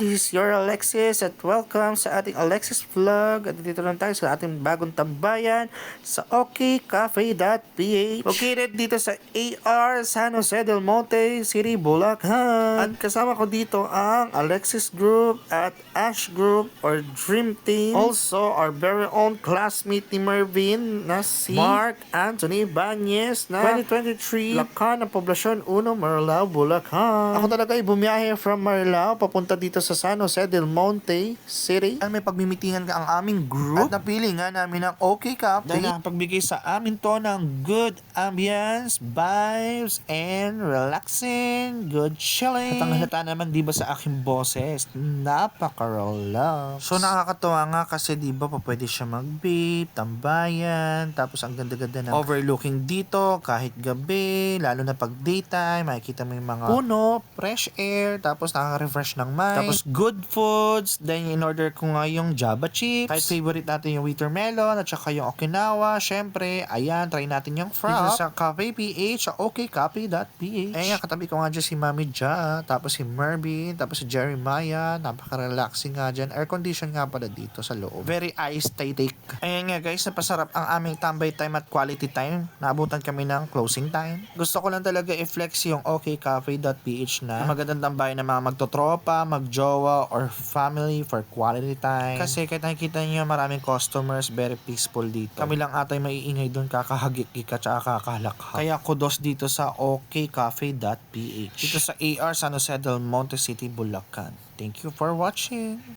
this is your Alexis at welcome sa ating Alexis Vlog. At dito lang tayo sa ating bagong tambayan sa okcafe.ph Located dito sa AR San Jose del Monte City, Bulacan. At kasama ko dito ang Alexis Group at Ash Group or Dream Team. Also, our very own classmate ni Mervin na si Mark Anthony Banyes na 2023 Lakan ng Poblasyon 1, Marilao, Bulacan. Ako talaga ay bumiyahe from Marilao papunta dito sa San Jose del Monte City. At may pagmimitingan ka ang aming group. At napili nga namin ang OK Cafe. Dahil nakapagbigay sa amin to ng good ambience, vibes, and relaxing, good chilling. At ang halata naman di ba sa aking boses, napaka-love. So nakakatuwa nga kasi di ba pa pwede siya mag-vape, tambayan, tapos ang ganda-ganda ng overlooking dito kahit gabi, lalo na pag daytime, makikita mo yung mga puno, fresh air, tapos nakaka-refresh ng mind. Tapos good foods, then in order ko nga yung Java chips, kahit favorite natin yung watermelon, at saka yung Okinawa, syempre, ayan, try natin yung frap. Dito sa Cafe PH, sa okcafe.ph. Eh, katabi ko nga dyan si Mami Ja, tapos si Mervin, tapos si Jeremiah, napaka-relaxing nga dyan. Air condition nga pala dito sa loob. Very aesthetic. Ayan nga guys, napasarap ang aming tambay time at quality time. Naabutan kami ng closing time. Gusto ko lang talaga i-flex yung okcafe.ph na magandang tambay ng mga magtotropa, magjowa, or family for quality time. Kasi kahit nakikita niyo maraming customers, very peaceful dito. Kami lang atay maiingay doon, kakahagik ka tsaka kakahalakha. Kaya kudos dito sa okcafe.ph. Dito sa AR San Jose del Monte City, Bulacan. Thank you for watching.